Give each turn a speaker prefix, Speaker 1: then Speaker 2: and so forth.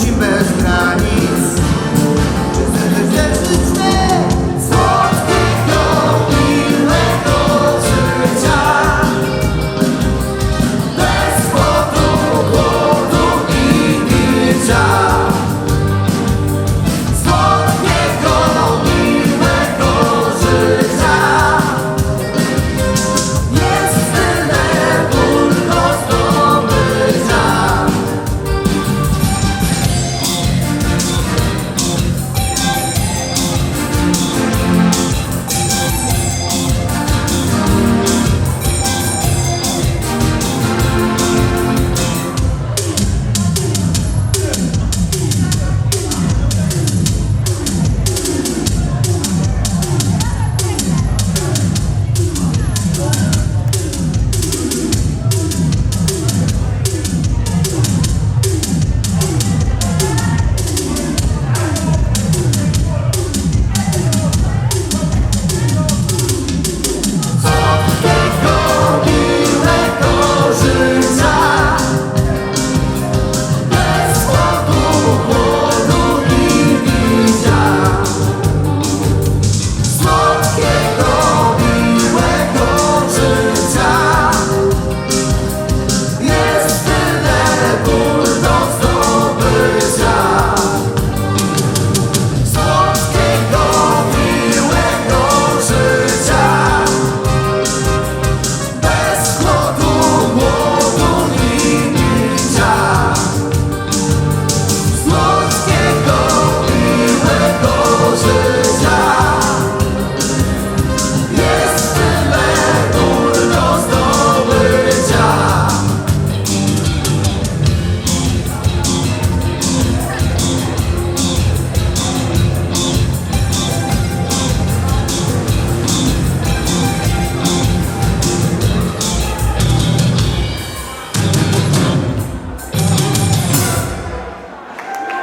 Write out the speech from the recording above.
Speaker 1: Czy bez granic? Czy